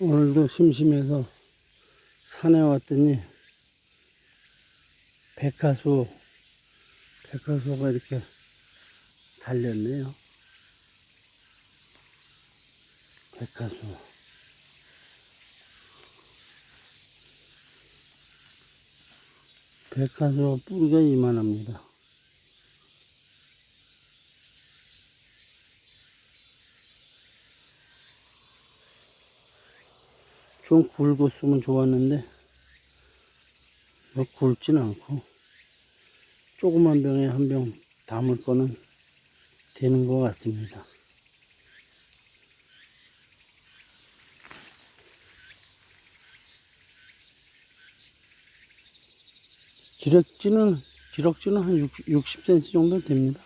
오늘도 심심해서 산에 왔더니 백화수, 백화수가 이렇게 달렸네요. 백화수. 백화수 뿌리가 이만합니다. 좀 굵었으면 좋았는데 뭐 굵진 않고 조그만 병에 한 병 담을 거는 되는 것 같습니다. 기럭지는 기럭지는 한 60, 60cm 정도 됩니다.